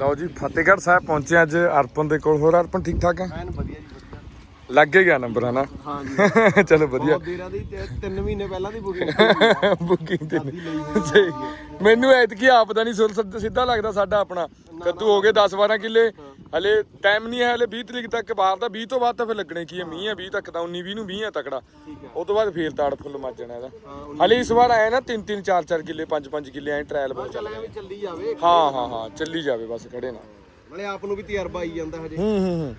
ਲਓ ਜੀ, ਫਤਿਹਗੜ੍ਹ ਸਾਹਿਬ ਪਹੁੰਚੇ ਅੱਜ ਅਰਪਨ ਦੇ ਕੋਲ। ਹੋਰ ਅਰਪਨ ਠੀਕ ਠਾਕ ਹੈ ਐਨ ਵਧੀਆ। ਲੱਗ ਹੀ ਗਿਆ ਨੰਬਰ ਹਨਾ? ਹਾਂ ਜੀ ਚਲੋ ਵਧੀਆ। ਬਹੁਤ ਦੇਰਾਂ ਦੀ 3 ਮਹੀਨੇ ਪਹਿਲਾਂ ਦੀ ਬੁਕਿੰਗ ਬੁਕਿੰਗ ਤੇ ਲਈ ਹੋਈ ਸਹੀ। ਮੈਨੂੰ ਐਤਕੀ ਆਪ ਦਾ ਨਹੀਂ ਸੁਰ ਸਿੱਧ- ਲੱਗਦਾ ਸਾਡਾ ਆਪਣਾ। ਕੱਦੂ ਹੋ ਗਏ 10 12 ਕਿੱਲੇ। ਹਲੇ ਟਾਈਮ ਨਹੀਂ ਹੈ ਹਲੇ 20 ਤਰੀਕ ਤੱਕ ਬਾਹਰ ਦਾ 20 ਤੋਂ ਬਾਅਦ ਤਾਂ ਫਿਰ ਲੱਗਣੇ ਕੀ ਹੈ ਮੀਂਹ ਹੈ 20 ਤੱਕ ਤਾਂ 19 20 ਨੂੰ ਮੀਂਹ ਹੈ ਤਕੜਾ। ਉਹ ਤੋਂ ਬਾਅਦ ਫੇਰ ਤਾੜ ਫੁੱਲ ਮੱਜਣਾ ਇਹਦਾ। ਹਾਂ ਹਲੇ ਇਸ ਵਾਰ ਆਇਆ ਨਾ 3 3 4 4 ਕਿੱਲੇ 5 5 ਕਿੱਲੇ ਐ ਟ੍ਰਾਇਲ ਬਹੁਤ ਚੱਲ ਜਾਵੇ। ਹਾਂ ਹਾਂ ਹਾਂ ਚੱਲੀ ਜਾਵੇ ਬਸ ਖੜੇ ਨਾ ਨਾਲੇ ਆਪ ਨੂੰ ਵੀ ਤਜਰਬਾ ਆਈ ਜਾਂਦਾ ਹਜੇ। ਹੂੰ ਹੂੰ ਹਜੇ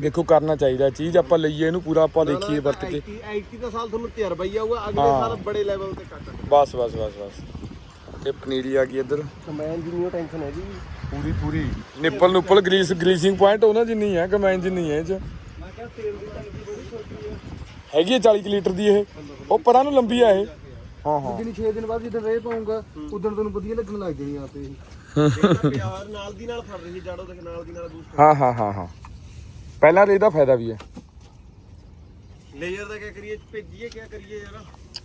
ਦੇਖੋ ਕਰਨਾ ਚਾਹੀਦਾ ਚੀਜ਼ ਆਪਾਂ ਲਈਏ ਇਹਨੂੰ ਪੂਰਾ ਆਪਾਂ ਦੇਖੀਏ ਵਰਤ ਕੇ ਐਕਟੀ ਦਾ ਸਾਲ ਤੁਹਾਨੂੰ ਤਜਰਬਾ ਹੀ ਆਊਗਾ ਅਗਲੇ ਸਾਲ ਬੜੇ ਲੈਵਲ ਤੇ ਕੱਟ ਬਸ ਬਸ ਬਸ ਬਸ। ਤੇ ਪਨੀਰੀ ਆ ਗਈ ਇੱਧਰ। ਕਮੈਨ ਦੀ ਨਿਊ ਟੈਨਸ਼ਨ ਹੈ ਜੀ ਪੂਰੀ ਪੂਰੀ। ਨਿੱਪਲ ਨੁੱਪਲ ਗਰੀਸ ਗਰੀਸਿੰਗ ਪੁਆਇੰਟ ਉਹਨਾਂ ਜਿੰਨੀ ਹੈ ਕਮੈਨ ਜਿੰਨੀ ਹੈ ਇਹ ਚ। ਮੈਂ ਕਿਹਾ ਤੇਲ ਦੀ ਟੈਂਕੀ ਬੜੀ ਛੋਟੀ ਹੈ ਹੈਗੀ ਹੈ 40 ਕੁ ਲੀਟਰ ਦੀ ਇਹ। ਉਹ ਪਰਾਂ ਨੂੰ ਲੰਬੀ ਆ ਇਹ। ਹਾਂ ਹਾਂ। ਦਿਨ 6 ਦਿਨ ਬਾਅਦ ਜਦੋਂ ਰੇ ਪਾਉਂਗਾ ਉਦੋਂ ਤੁਹਾਨੂੰ ਵਧੀਆ ਲੱਗਣ ਲੱਗ ਜਾਣੀ ਆਪੇ। ਹੀ। ਪਿਆਰ ਨਾਲ ਦੀ ਨਾਲ ਫੜ ਰਹੀ ਜਾੜੋ ਦੇ ਨਾਲ ਦੀ ਨਾਲ ਬੂਸਟ ਹਾਂ ਹਾਂ ਹਾਂ ਹਾਂ। ਪਹਿਲਾਂ ਤਾਂ ਇਹਦਾ ਫਾਇਦਾ ਵੀ ਹੈ। ਲੇਜ਼ਰ ਦਾ ਕੀ ਕਰੀਏ? ਭੇਜੀਏ ਕੀ ਕਰੀਏ ਯਾਰ?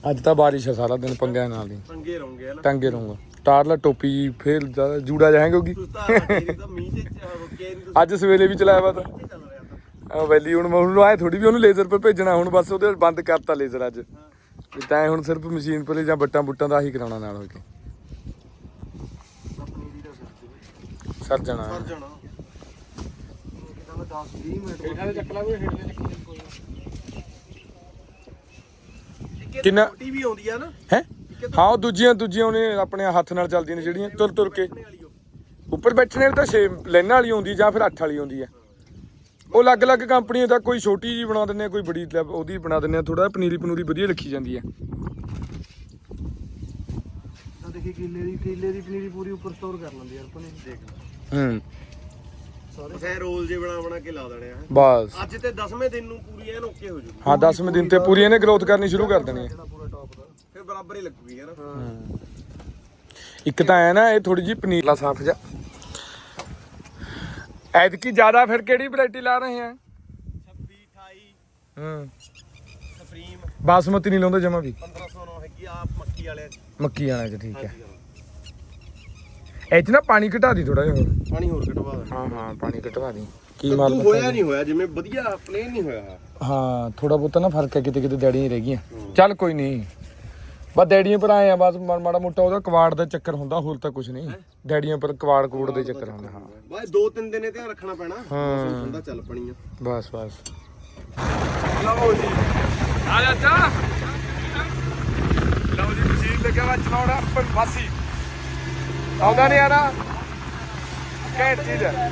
ਅੱਜ ਤਾਂ ਬਾਰਿਸ਼ ਹੈ ਸਾਰਾ ਦਿਨ ਪੰਗਿਆਂ ਨਾਲ ਦੀ ਪੰਗੇ ਰਹੋਗੇ ਹਨਾ? ਟੰਗੇ ਰਹੂੰਗਾ। ਟਾਰਲਾ ਟੋਪੀ ਫੇਰ ਜ਼ਿਆਦਾ ਜੂੜਾ ਜਾਏਗੀ ਤੁਸੀਂ ਤਾਂ ਤੇਰੀ ਤਾਂ ਮੀਂਹ ਚ ਰੁਕਿਆ ਨਹੀਂ ਤੁਸੀਂ ਅੱਜ ਸਵੇਰੇ ਵੀ ਚਲਾਇਆ ਵਾ ਤਾਂ। ਚੱਲ ਰਿਹਾ ਤਾਂ। ਆ ਵੈਲੀ ਹੁਣ ਹੁਣ ਆਏ ਥੋੜੀ ਵੀ ਉਹਨੂੰ ਲੇਜ਼ਰ 'ਤੇ ਭੇਜਣਾ ਹੁਣ ਬਸ ਉਹਦੇ ਬੰਦ ਕਰਤਾ ਲੇਜ਼ਰ ਅੱਜ। ਵੀ ਤਾਂ ਹੁਣ ਸਿਰਫ ਮਸ਼ੀਨ ਪਰ ਜਾਂ ਬੱਟਾਂ ਬੁੱਟਾਂ ਦਾ ਹੀ ਕਰਾਉਣਾ ਨਾਲ ਹੋ ਕੇ। ਆਪਣੀ ਸਰ ਜਾਣਾ। ਸਰ ਜਾਣਾ। ਮੈਂ 10 20 ਮਿੰਟ ਹੇਠਾਂ ਦੇ ਚੱਕਲਾ ਕੋਈ ਹੇਠਾਂ ਦੇ ਚੱਕਲਾ ਕੋਈ ਕਿੰਨਾ- ਛੋਟੀ ਵੀ ਆਉਂਦੀ ਆ ਨਾ ਹੈ? ਹਾਂ ਉਹ ਦੂਜੀਆਂ ਦੂਜੀਆਂ ਉਹਨੇ ਆਪਣੇ ਹੱਥ ਨਾਲ ਚੱਲਦੀਆਂ ਨੇ ਜਿਹੜੀਆਂ ਤੁਰ ਤੁਰ ਕੇ। ਉੱਪਰ ਬੈਠਣੇ ਵਾਲੀ ਤਾਂ 6 ਲੈਣਾ ਵਾਲੀ ਹੁੰਦੀ ਜਾਂ ਫਿਰ 8 ਵਾਲੀ ਹੁੰਦੀ ਹੈ ਉਹ ਅਲੱਗ-ਅਲੱਗ ਕੰਪਨੀਆਂ ਦਾ ਕੋਈ ਛੋਟੀ ਜੀ ਬਣਾ ਦਿੰਦੇ ਆ ਕੋਈ ਬੜੀ ਉਹਦੀ ਬਣਾ ਦਿੰਦੇ ਆ ਥੋੜਾ ਪਨੀਰੀ ਪਨੂਰੀ ਵਧੀਆ ਰੱਖੀ ਜਾਂਦੀ ਆ। ਦੇਖੀ ਕਿੱਲੇ ਦੀ ਕਿੱਲੇ ਦੀ ਪਨੀਰੀ ਪੂਰੀ ਉੱਪਰ ਸਟੋਰ ਕਰ ਲੈਂਦੀ ਯਾਰ ਪਨੀਰ ਦੇਖ ਹੂੰ। ਸਾਰੇ ਰੋਲ ਜੇ ਬਣਾ ਬਣਾ ਕੇ ਲਾ ਦੇਣੇ ਆ। ਬਸ। ਅੱਜ ਤੇ 10ਵੇਂ ਦਿਨ ਨੂੰ ਪੂਰੀ ਐਨ ਓਕੇ ਹੋ ਜੂਗੀ। ਹਾਂ 10ਵੇਂ ਦਿਨ ਤੇ ਪੂਰੀ ਇਹਨੇ ਗਰੋਥ ਕਰਨੀ ਸ਼ੁਰੂ ਕਰ ਦੇਣੀ ਹੈ। ਜਿਹੜਾ ਪੂਰਾ ਟੌਪ ਦਾ। ਫਿਰ ਬਰਾਬਰ ਹੀ ਲੱਗੂਗੀ ਯਾਰ ਇੱਕ ਤਾਂ ਹੈ ਨਾ ਇਹ ਥੋੜੀ ਜੀ ਪਨੀਰਲਾ ਸਾਫ਼ ਜਾ। ਐਤਕੀ ਜ਼ਿਆਦਾ ਫਿਰ ਕਿਹੜੀ ਵੈਰਾਈਟੀ ਲਾ ਰਹੇ ਆ? 26 28 ਹੂੰ। ਸੁਪਰੀਮ। ਬਾਸਮਤੀ ਨਹੀਂ ਲਾਉਂਦੇ ਜਮਾ ਵੀ? 1509 ਹੈਗੀ ਆ ਮੱਕੀ ਵਾਲੇ ਮੱਕੀ ਚ ਠੀਕ ਹੈ। ਇਹ 'ਚ ਨਾ ਪਾਣੀ ਘਟਾ ਦੀ ਥੋੜਾ ਜਿਹਾ। ਹੋਰ ਪਾਣੀ ਹੋਰ ਘਟਵਾ ਦੇ। ਹਾਂ ਹਾਂ ਪਾਣੀ ਘਟਵਾ ਦੀ। ਕੀ ਮਾਲ ਕੱਦੂ ਹੋਇਆ ਨਹੀਂ ਹੋਇਆ ਜਿਵੇਂ ਵਧੀਆ ਪਲੇਨ ਨਹੀਂ ਹੋਇਆ ਹਾਂ ਥੋੜਾ ਬਹੁਤਾ ਨਾ ਫ਼ਰਕ ਹੈ ਕਿਤੇ ਕਿਤੇ ਡੈੜੀਆਂ ਰਹਿ ਗਈਆਂ। ਚੱਲ ਕੋਈ ਨਹੀਂ। ਬਸ ਡੈੜੀਆਂ ਪਰ ਆਏ ਆ ਬਸ ਮਾੜਾ ਮੋਟਾ ਉਹਦਾ ਕਵਾੜ ਦਾ ਚੱਕਰ ਹੁੰਦਾ ਹੋਰ ਤਾਂ ਕੁਝ ਨਹੀਂ। ਡੈੜੀਆਂ ਪਰ ਕਵਾੜ ਕੂੜ ਦੇ ਚੱਕਰ ਹੁੰਦਾ ਹਾਂ। ਬਾਈ ਦੋ ਤਿੰਨ ਦਿਨ ਇਹ ਧਿਆਨ ਰੱਖਣਾ ਪੈਣਾ। ਹਾਂ। ਮੌਸਮ ਠੰਡਾ ਚੱਲ ਪਣੀ ਆ ਬਸ ਬਸ। ਲਓ ਜੀ। ਆ ਜਾ ਚਾ ਲਓ ਜੀ ਮਸ਼ੀਨ ਲੱਗਿਆ ਵਾ ਚਲਾਉਣਾ ਪਰ ਬਾਸੀ ਆਉਂਦਾ ਨਹੀਂ ਆਣਾ ਘੈਂਟ ਚੀਜ਼ ਹੈ।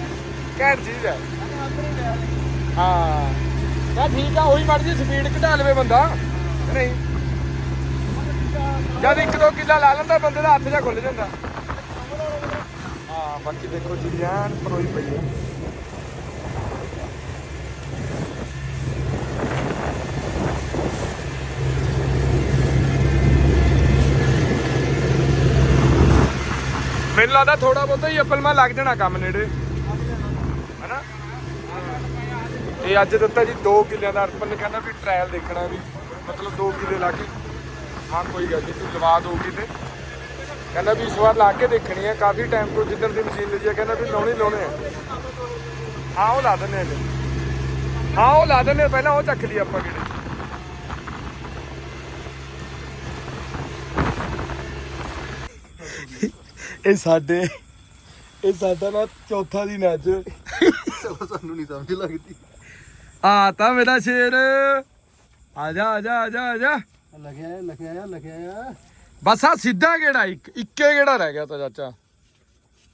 ਘੈਂਟ ਚੀਜ਼ ਹੈ। ਹਾਂ। ਤਾਂ ਠੀਕ ਆ, ਉਹੀ ਮਰਜ਼ੀ ਸਪੀਡ ਘਟਾ ਲਵੇ ਬੰਦਾ। ਨਹੀਂ। ਜਦ ਇੱਕ ਦੋ ਕਿੱਲਾ ਲਾ ਲੈਂਦਾ, ਬੰਦੇ ਦਾ ਹੱਥ ਜਾ ਖੁੱਲ ਜਾਂਦਾ। ਹਾਂ, ਬਾਕੀ ਦੇਖੋ ਜੀ ਜਾਨ ਪਰੋਈ ਪਈ ਹੈ। ਮੈਨੂੰ ਲੱਗਦਾ ਥੋੜਾ ਬਹੁਤਾ ਹੀ ਅੱਪਲ ਮੈਂ ਲੱਗ ਜਾਣਾ ਕੰਮ ਨੇੜੇ। ਹੈਨਾ? ਇਹ ਅੱਜ ਦਿੱਤਾ ਜੀ 2 ਕਿੱਲਿਆਂ ਦਾ ਅਰਪਨ ਨੇ ਕਹਿੰਦਾ ਵੀ ਟ੍ਰਾਇਲ ਦੇਖਣਾ ਵੀ, ਮਤਲਬ 2 ਕਿੱਲੇ ਲਾ ਕੇ। ਹਾਂ, ਕੋਈ ਗੱਲ ਨਹੀਂ, ਤੂੰ ਲਵਾ ਦੋਗੀ ਤੇ ਕਹਿੰਦਾ ਵੀ ਇਸ ਵਾਰ ਲਾ ਕੇ ਦੇਖਣੀ ਹੈ ਕਾਫੀ ਟਾਈਮ ਤੋਂ ਜਿੱਦਣ ਦੀ ਮਸ਼ੀਨ ਲਈ ਹੈ ਕਹਿੰਦਾ ਵੀ ਲਾਉਣੇ ਲਾਉਣੇ ਆ। ਹਾਂ, ਉਹ ਲਾ ਦਿੰਦੇ ਆ ਜੀ। ਹਾਂ, ਉਹ ਲਾ ਦਿੰਦੇ ਪਹਿਲਾਂ ਉਹ ਚੱਕ ਲਈ ਆਪਾਂ ਕਿਹੜੇ। ਇਹ ਸਾਡੇ ਇਹ ਸਾਡਾ ਨਾ ਚੌਥਾ ਦਿਨ ਅੱਜ। ਚਲੋ ਸਾਨੂੰ ਨਹੀਂ ਸਮਝ ਲੱਗਦੀ। ਆ ਤਾਂ ਮੇਰਾ ਸ਼ੇਰ। ਆ ਜਾ ਆ ਜਾ ਆ ਜਾ ਆ ਜਾ। ਲੱਗਿਆ ਹੈ, ਲੱਗਿਆ ਹੈ, ਲੱਗਿਆ ਹੈ। ਬਸ ਆ ਸਿੱਧਾ ਗੇੜਾ ਇੱਕ ਇੱਕੇ ਗੇੜਾ ਰਹਿ ਗਿਆ ਤਾਂ ਚਾਚਾ?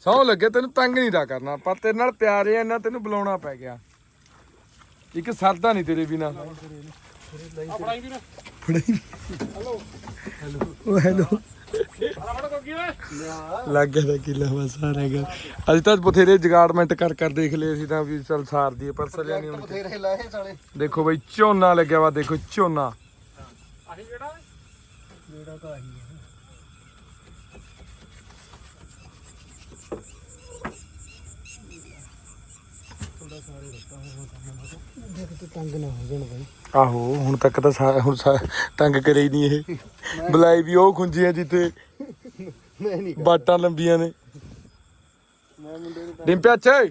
ਸੌ ਲੱਗੇ ਤੈਨੂੰ ਤੰਗ ਨਹੀਂ ਦਾ ਕਰਨਾ। ਪਰ ਤੇਰੇ ਨਾਲ ਪਿਆਰ ਹੈ ਇੰਨਾ ਤੈਨੂੰ ਬੁਲਾਉਣਾ ਪੈ ਗਿਆ। ਇੱਕ ਸਰਦਾ ਨਹੀਂ ਤੇਰੇ ਬਿਨਾ। ਉਹ ਹੈਲੋ। ਲੱਗ ਗਿਆ ਤਾਂ ਕਿਲਾ ਬਸ ਗਿਆ ਅੱਜ ਤਾਂ ਬਥੇਰੇ ਜਗਾੜਮੈਂਟ ਕਰ ਕਰ ਦੇਖ ਲਏ ਅਸੀਂ ਤਾਂ ਵੀ ਚਲ ਸਾਰਦੀ ਹੈ ਪਰ ਸਲਿਆ ਨਹੀਂ ਹੁਣ ਬਥੇਰੇ ਲਾਏ ਸਾਲੇ। ਦੇਖੋ ਬਈ ਝੋਨਾ ਲੱਗਿਆ ਵਾ ਦੇਖੋ ਝੋਨਾ। ਆਹੀ ਸਾਰੇ ਤੂੰ ਹੋ ਹੁਣ ਤੱਕ ਤਾਂ ਹੁਣ ਤੰਗ ਕਰੇ ਹੀ ਨਹੀਂ ਇਹ। ਬੁਲਾਈ ਵੀ ਉਹ ਖੁੰਜੀਆਂ ਜਿੱਥੇ ਮੈਂ ਨਹੀਂ ਬਾਟਾਂ ਲੰਬੀਆਂ ਨੇ। ਮੈਂ ਮੁੰਡੇ ਨੂੰ ਡਿੰਪਿਆ ਅੱਛਾ ਏ?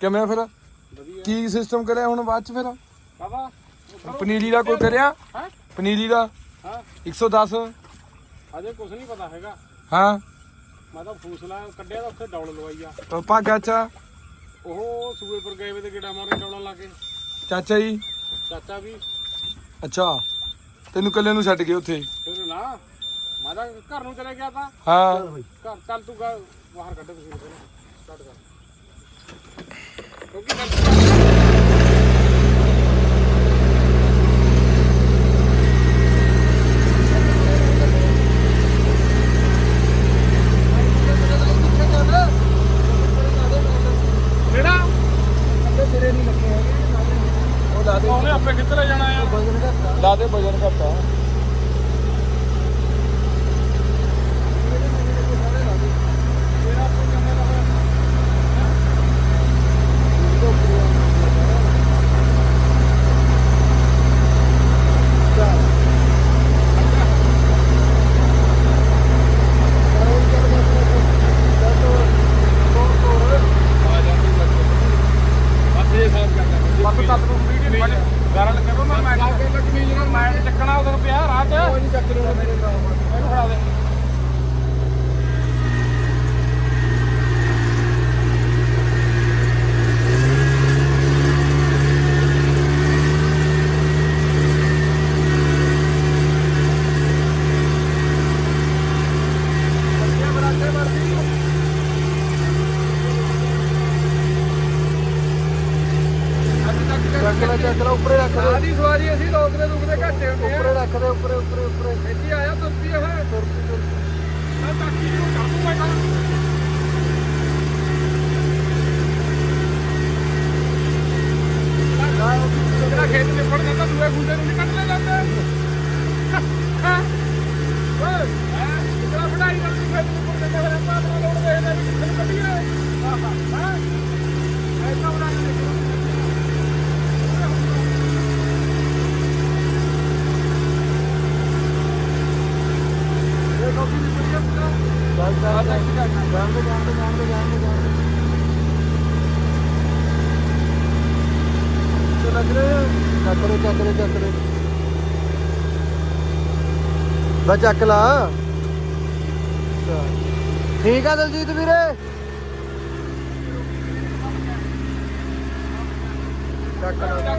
ਕਿਵੇਂ ਫਿਰ? ਕੀ ਸਿਸਟਮ ਕਰਿਆ ਹੁਣ ਬਾਅਦ ਚ ਫਿਰ? ਬਾਬਾ ਪਨੀਰੀ ਦਾ ਕੋਈ ਕਰਿਆ? ਹੈਂ? ਪਨੀਰੀ ਦਾ? ਹਾਂ। 110 ਅਜੇ ਕੁਝ ਨਹੀਂ ਪਤਾ ਹੈਗਾ। ਹਾਂ। ਮੈਂ ਤਾਂ ਫੂਸਲਾ ਕੱਢਿਆ ਤਾਂ ਉੱਥੇ ਡੌਲ ਲਵਾਈ ਆ। ਭਾਗਾ ਅੱਛਾ। ਉਹ ਸੂਏ ਪਰ ਗਏ ਵੇ ਤੇ ਗੇੜਾ ਮਾਰੇ ਡੌਲਾਂ ਲਾ ਕੇ ਚਾਚਾ ਜੀ। ਚਾਚਾ ਵੀ। ਅੱਛਾ। ਤੈਨੂੰ ਕੱਲੇ ਨੂੰ ਛੱਡ ਗਏ ਉੱਥੇ? ਫਿਰ ਨਾ। ਮੈਂ ਤਾਂ ਘਰ ਨੂੰ ਚਲੇ ਗਿਆ ਤਾਂ? ਹਾਂ। ਘਰ ਚੱਲ ਤੂੰ ਗਾ- ਬਾਹਰ ਕੱਢ ਤੁਸੀਂ ਸਟਾਰਟ ਕਰ। ਕਿਉਂਕਿ ਮੈਂ ਕਿਹੜਾ ਸਿਰੇ ਨਹੀਂ ਲੱਗੇ ਹੈਗੇ ਉਹ ਲਾ ਦੇ ਉਹਨੇ ਆਪੇ ਕਿੱਧਰ ਜਾਣਾ ਆ ਵਜਨ ਘੱਟਾ ਲਾ ਦੇ ਵਜਨ ਘਟਾ ਬਸ ਇਹ ਸਾਫ਼ ਕਰ ਲੈ ਬਸ ਤੱਕ ਨੂੰ ਵੀਡੀਓ ਗਾਰੰਟ ਕਰੋ ਮੈਂ ਮੈਂ ਮੈਂ ਚੱਕਣਾ ਰਾਹ ਚ ਨਹੀਂ ਚੱਕ ਰਿਹਾ ਮੇਰੇ ਨਾਲ ਇਹਨੂੰ ਫੜਾ ਦੇ। ਚੱਕ ਲੈ ਚੱਕ ਲੈ ਉੱਪਰੇ ਰੱਖ ਦੇ। ਆਦੀ ਸਵਾਰੀ ਅਸੀਂ ਰੋਕਦੇ ਰੁਕਦੇ ਘੱਟੇ ਹੁੰਦੇ। ਰੱਖ ਦੇ ਉੱਪਰੇ ਉੱਪਰੇ ਉੱਪਰੇ। ਇੱਥੇ ਆਇਆ ਤੁਰਪੀ ਇਹ। ਤੁਰਪੀ ਤੁਰਪੀ। ਮੈਂ ਤਾਕੀ ਨੂੰ ਕਰ ਦੂੰਗਾ ਕੰਮ ਜਿਹੜਾ ਖੇਤ ਨਿਪੜ ਜਾਂਦਾ ਦੂਏ ਗੁੰਡੇ ਨੂੰ ਨਹੀਂ ਕੱਢ ਲੈ ਜਾਂਦੇ ਹਾਂ ਓਏ ਜਿਹੜਾ ਬਣਾਈ ਨਾਲ ਖੇਤ ਨਿਪੜ ਜਾਂਦਾ ਫਿਰ ਆਪਾਂ ਆਪਣਾ ਲੋੜ ਦੇਖਦੇ ਵੀ ਕਿੱਥੇ ਨੂੰ ਕੱਢੀਏ ਹਾਂ ਹਾਂ ਹਾਂ ਐਸਾ ਬਣਾ ਕੇ ਦੇਖੋ ਇਹ ਕਾਫੀ ਨਹੀਂ ਪੜੀ ਪੂਰਾ ਚੱਲ ਚੱਲ ਚੱਲ ਜਾਣ ਦੇ ਜਾਣ ਦੇ ਜਾਣ ਦੇ ਜਾਣ ਦੇ ਜਾਣ ਦੇ ਤੇ ਲੱਗ ਰਿਹਾ ਚੱਕ ਲਾ। ਠੀਕ ਆ ਦਲਜੀਤ ਵੀਰੇ। ਚੱਕ ਲਾ।